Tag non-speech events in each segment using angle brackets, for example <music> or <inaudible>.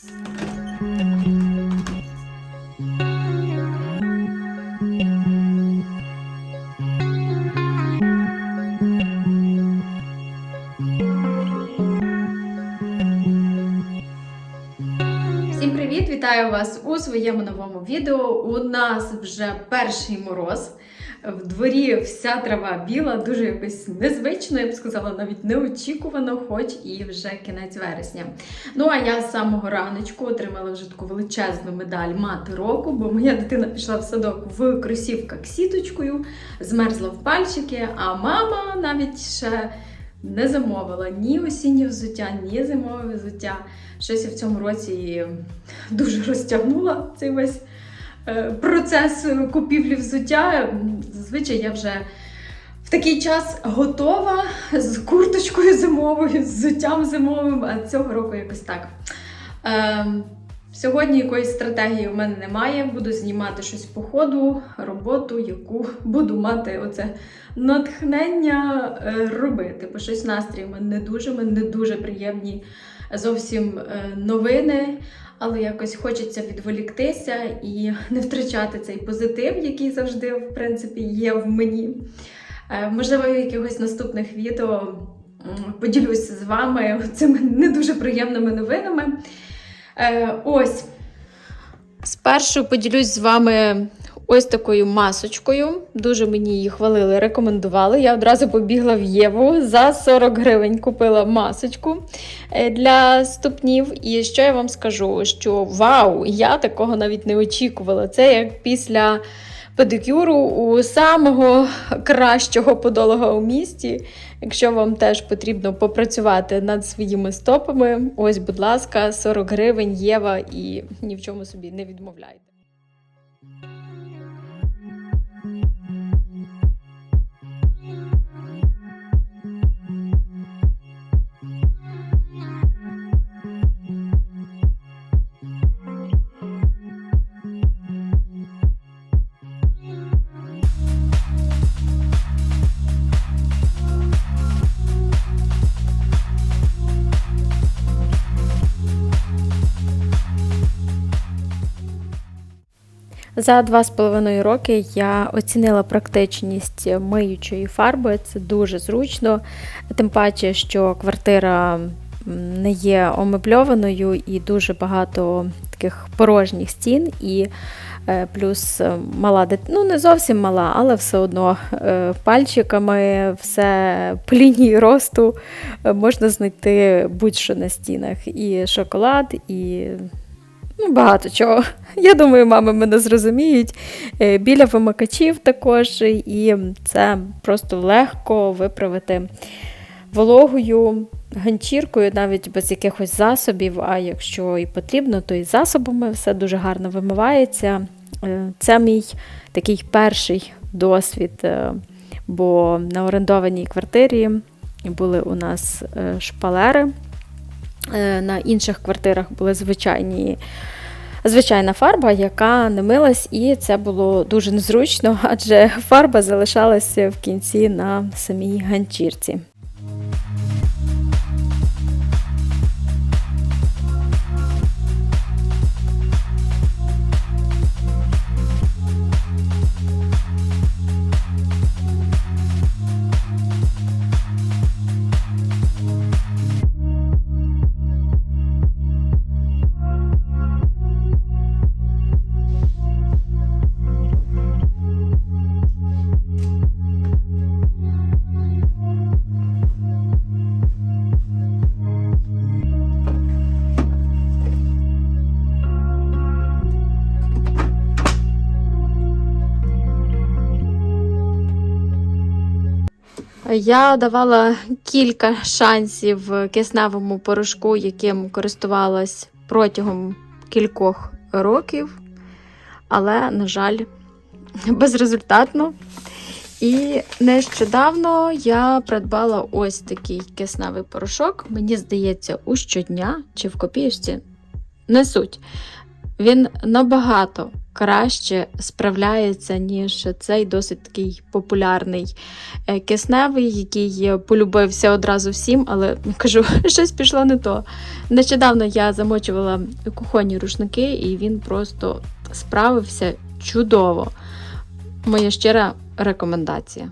Всім привіт! Вітаю вас у своєму новому відео. У нас вже перший мороз. В дворі вся трава біла, дуже якось незвично, я б сказала, навіть неочікувано, хоч і вже кінець вересня. Ну а я з самого раночку отримала вже таку величезну медаль мати року, бо моя дитина пішла в садок в кросівках сіточкою, змерзла в пальчики, а мама навіть ще не замовила ні осіннє взуття, ні зимове взуття. Щось я в цьому році дуже розтягнула цей весь процес купівлі взуття. Зазвичай я вже в такий час готова з курточкою зимовою, з взуттям зимовим, а цього року якось так. Ем, Сьогодні якоїсь стратегії у мене немає. Буду знімати щось по ходу, роботу, яку буду мати оце натхнення е, робити. Бо щось настрій мене не дуже, у мене не дуже приємні зовсім е, новини, але якось хочеться відволіктися і не втрачати цей позитив, який завжди, в принципі, є в мені. Е, Можливо, в якихось наступних відео поділюся з вами цими не дуже приємними новинами. Е, Ось. Спершу поділюсь з вами ось такою масочкою. Дуже мені її хвалили, рекомендували. Я одразу побігла в Єву за 40 гривень купила масочку е, для ступнів. І що я вам скажу? Що вау, я такого навіть не очікувала. Це як після педикюру у самого кращого подолога у місті. Якщо вам теж потрібно попрацювати над своїми стопами, ось, будь ласка, 40 гривень Єва і ні в чому собі не відмовляйте. За два з половиною роки я оцінила практичність миючої фарби. Це дуже зручно, тим паче, що квартира не є омебльованою і дуже багато таких порожніх стін. І е, плюс е, мала ну не зовсім мала, але все одно е, пальчиками все по лінії росту можна знайти будь-що на стінах. І шоколад, і ну, багато чого. <laughs> Я думаю, мами мене зрозуміють. Е, Біля вимикачів також, і це просто легко виправити вологою ганчіркою, навіть без якихось засобів. А якщо і потрібно, то і засобами все дуже гарно вимивається. Е, Це мій такий перший досвід, е, бо на орендованій квартирі були у нас шпалери. Е, На інших квартирах були звичайні звичайна фарба, яка не милась, і це було дуже незручно, <laughs> адже фарба залишалася в кінці на самій ганчірці. Я давала кілька шансів кисневому порошку, яким користувалась протягом кількох років, але, на жаль, безрезультатно. І нещодавно я придбала ось такий кисневий порошок. Мені здається, у щодня чи в копієчці не суть. Він набагато краще справляється, ніж цей досить такий популярний е, кисневий, який полюбився одразу всім, але <laughs> кажу, щось пішло не то. Нещодавно я замочувала кухонні рушники, і він просто справився чудово. Моя щира рекомендація.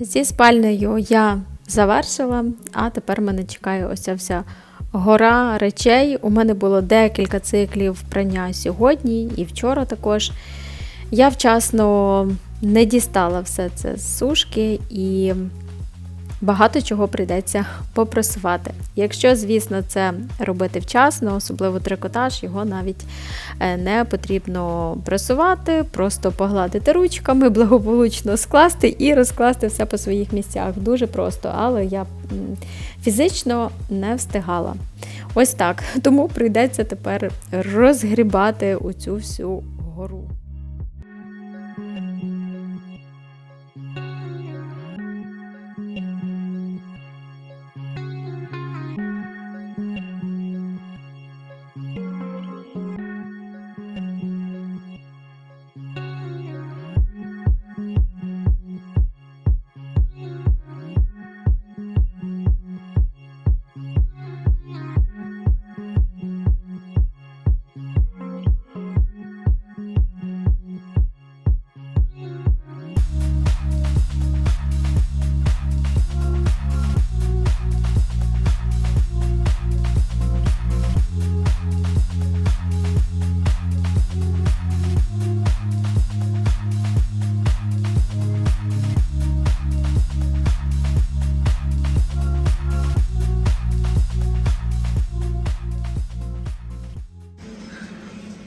Зі спальнею я завершила, а тепер мене чекає ось ця вся гора речей. У мене було декілька циклів прання сьогодні і вчора також. Я вчасно не дістала все це з сушки і багато чого прийдеться попресувати. Якщо, звісно, це робити вчасно, особливо трикотаж, його навіть е, не потрібно пресувати, просто погладити ручками, <laughs> благополучно скласти і розкласти все по своїх місцях. Дуже просто, але я фізично не встигала. Ось так. Тому прийдеться тепер розгрібати оцю всю гору.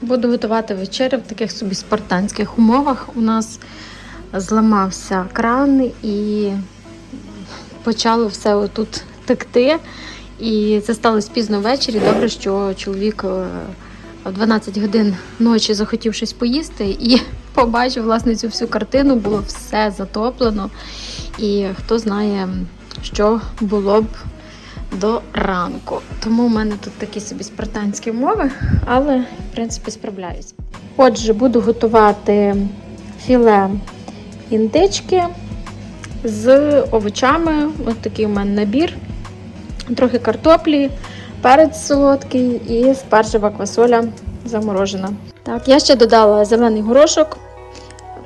Буду готувати вечерю в таких собі спартанських умовах. У нас зламався кран і почало все отут текти. І це сталося пізно ввечері. Добре, що чоловік е, в 12 годин ночі захотів щось поїсти і <laughs> побачив власне цю всю картину, було все затоплено. І хто знає, що було б до ранку. Тому в мене тут такі собі спартанські умови, але в принципі справляюсь. Отже, буду готувати філе індички з овочами. Ось такий у мене набір. Трохи картоплі, перець солодкий і спаржева квасоля заморожена. Так, я ще додала зелений горошок,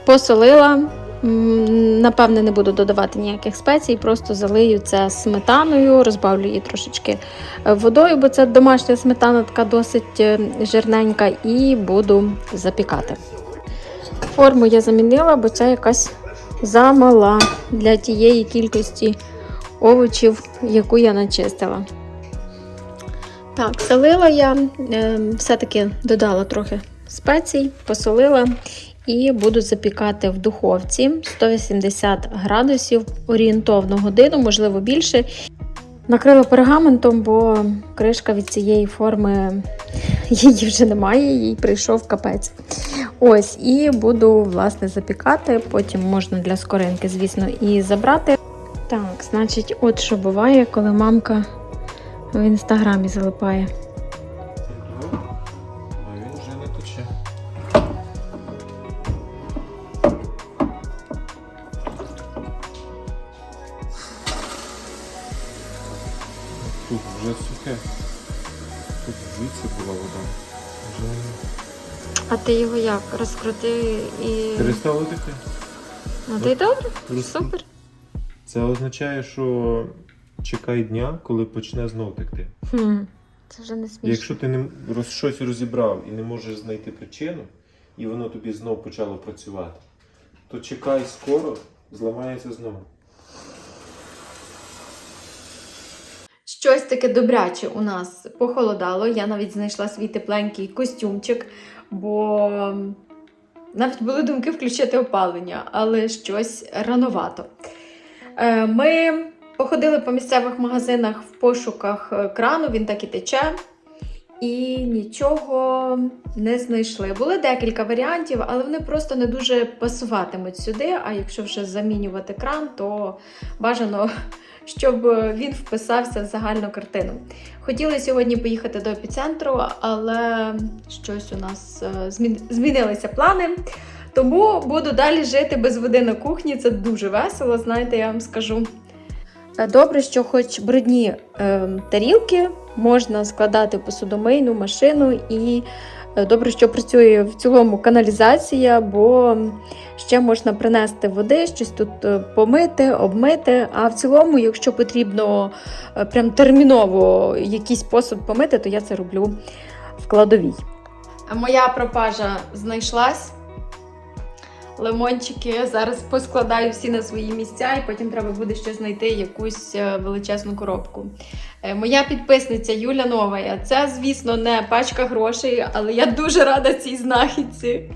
посолила. Напевне, не буду додавати ніяких спецій, просто залию це сметаною, розбавлю її трошечки е, водою, бо це домашня сметана така досить е, жирненька, і буду запікати. Форму я замінила, бо це якась замала для тієї кількості овочів, яку я начистила. Так, солила я, е, все-таки додала трохи спецій, посолила і буду запікати в духовці 180 градусів орієнтовно годину, можливо більше. Накрила пергаментом, бо кришка від цієї форми <laughs> її вже немає, їй прийшов капець. Ось, і буду власне запікати. Потім можна для скоринки, звісно, і забрати. Так, значить, от що буває, коли мамка в інстаграмі залипає. Сухе. Тут звідси була вода. Вже А ти його як? Розкрути і. перестало текти. Ну ти добре? Роз- Супер. Це означає, що чекай дня, коли почне знов текти. Хм, це вже не смішно. Якщо ти не роз, щось розібрав і не можеш знайти причину, і воно тобі знов почало працювати, то чекай скоро, зламається знову. Щось таке добряче у нас похолодало. Я навіть знайшла свій тепленький костюмчик, бо навіть були думки включити опалення, але щось рановато. Е, Ми походили по місцевих магазинах в пошуках е, крану, він так і тече. І нічого не знайшли. Були декілька варіантів, але вони просто не дуже пасуватимуть сюди. А якщо вже замінювати кран, то бажано щоб він вписався в загальну картину. Хотіли сьогодні поїхати до епіцентру, але щось у нас е, змінилися плани. Тому буду далі жити без води на кухні. Це дуже весело, знаєте, я вам скажу. Е, Добре, що хоч брудні е, тарілки можна складати в посудомийну машину, і е, добре, що працює в цілому каналізація, бо ще можна принести води, щось тут е, помити, обмити. А в цілому, якщо потрібно е, прям терміново якийсь посуд помити, то я це роблю в кладовій. Моя пропажа знайшлась. Лимончики зараз поскладаю всі на свої місця, і потім треба буде ще знайти якусь е, величезну коробку. Е, Моя підписниця Юля Новая. Це, звісно, не пачка грошей, але я дуже рада цій знахідці.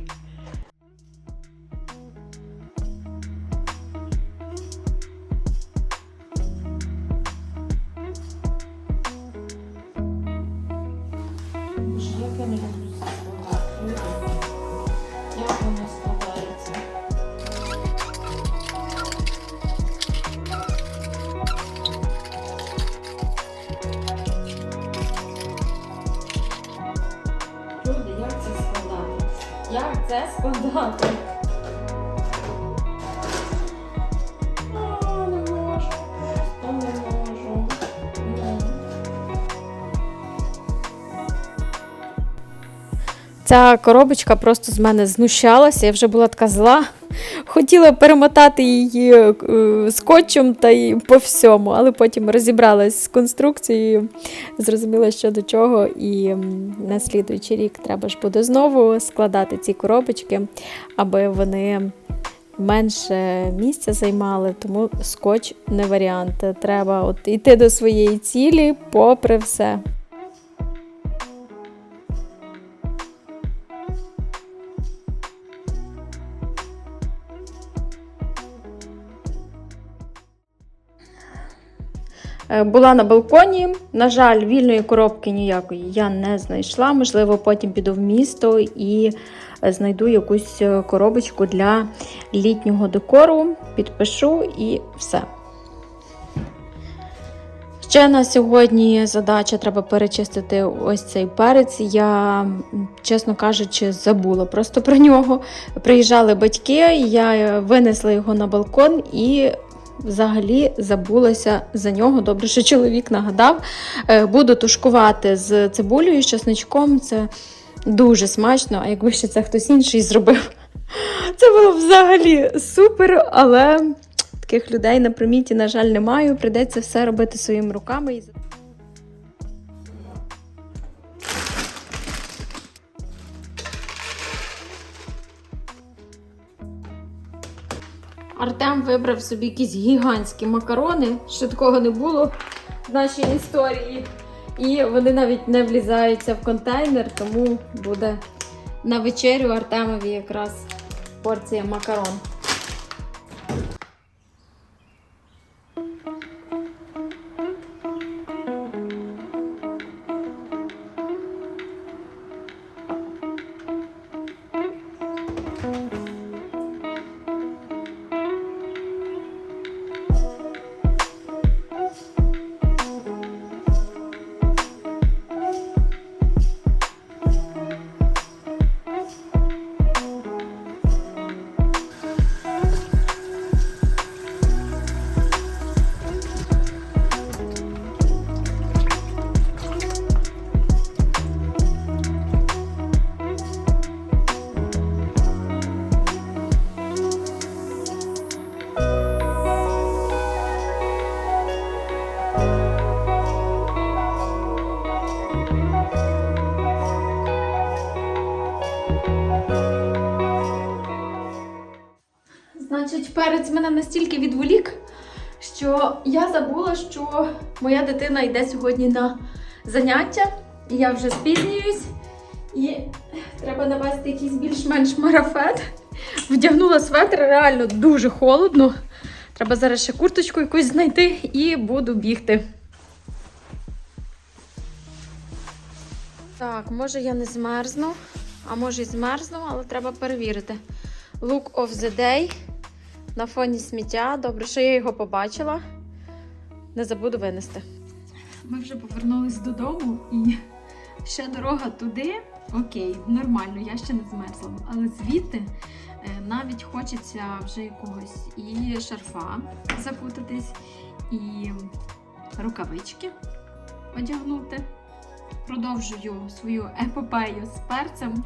Ця коробочка просто з мене знущалася, я вже була така зла. Хотіла перемотати її е, скотчем та й по всьому, але потім розібралась з конструкцією, зрозуміла, що до чого, і на слідуючий рік треба ж буде знову складати ці коробочки, аби вони менше місця займали, тому скотч не варіант. Треба от йти до своєї цілі, попри все. Була на балконі. На жаль, вільної коробки ніякої я не знайшла. Можливо, потім піду в місто і е, знайду якусь е, коробочку для літнього декору, підпишу і все. Ще на сьогодні задача треба перечистити ось цей перець. Я, чесно кажучи, забула просто про нього. Приїжджали батьки, я е, винесла його на балкон і взагалі забулася за нього. Добре, що чоловік нагадав. Е, Буду тушкувати з цибулею, з чесничком. Це дуже смачно, а якби ще це хтось інший зробив. Це було взагалі супер, але таких людей на приміті, на жаль, немає. Придеться все робити своїми руками. Артем вибрав собі якісь гігантські макарони, ще такого не було в нашій історії. І вони навіть не влізаються в контейнер, тому буде на вечерю Артемові якраз порція макарон. Мене настільки відволік, що я забула, що моя дитина йде сьогодні на заняття, і я вже спізнююсь. І треба навести якийсь більш-менш марафет. Вдягнула светр, реально дуже холодно. Треба зараз ще курточку якусь знайти і буду бігти. Так, може я не змерзну, а може і змерзну, але треба перевірити. Look of the day на фоні сміття. Добре, що я його побачила. Не забуду винести. Ми вже повернулись додому і ще дорога туди. Окей, нормально, я ще не змерзла. Але звідти е, навіть хочеться вже якогось і шарфа закутатись, і рукавички одягнути. Продовжую свою епопею з перцем.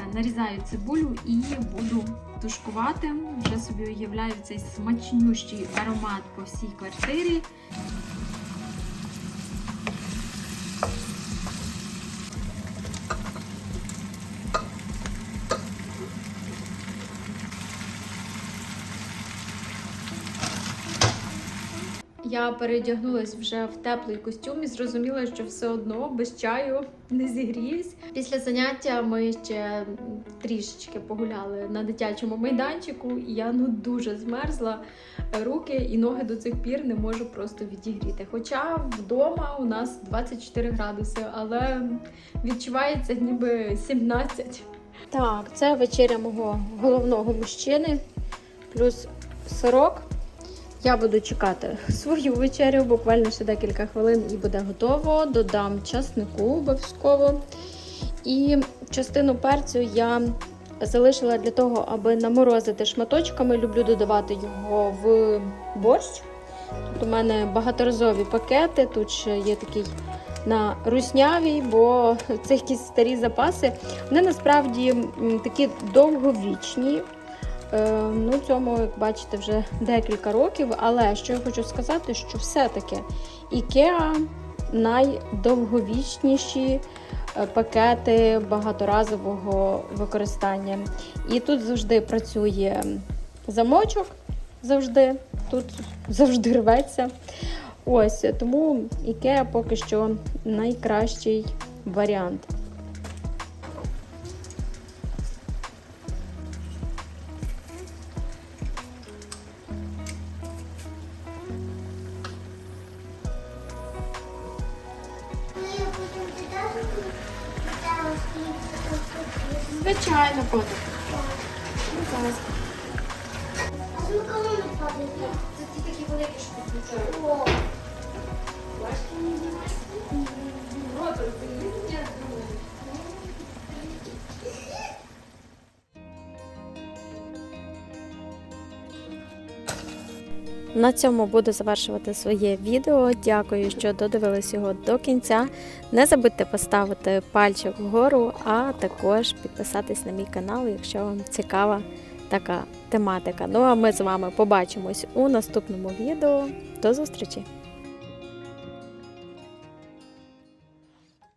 Е, Нарізаю цибулю і буду тушкувати. Вже собі уявляю цей смачнющий аромат по всій квартирі. Я передягнулась вже в теплий костюм і зрозуміла, що все одно без чаю не зігріюсь. Після заняття ми ще трішечки погуляли на дитячому майданчику, і я ну дуже змерзла. Руки і ноги до цих пір не можу просто відігріти. Хоча вдома у нас 24 градуси, але відчувається ніби 17. Так, це вечеря мого головного мужчини, плюс сирок. Я буду чекати свою вечерю, буквально ще декілька хвилин і буде готово. Додам часнику обов'язково. І частину перцю я залишила для того, аби наморозити шматочками. Люблю додавати його в борщ. Тут у мене багаторазові пакети. Тут ще є такий на руснявій, бо це якісь старі запаси. Вони насправді такі довговічні. Е, Ну, цьому, як бачите, вже декілька років. Але що я хочу сказати, що все-таки IKEA найдовговічніші е, пакети багаторазового використання. І тут завжди працює замочок, завжди, тут завжди рветься. Ось тому IKEA поки що найкращий варіант. На цьому буду завершувати своє відео. Дякую, що додивились його до кінця. Не забудьте поставити пальчик вгору, а також підписатись на мій канал, якщо вам цікава така тематика. Ну а ми з вами побачимось у наступному відео. До зустрічі!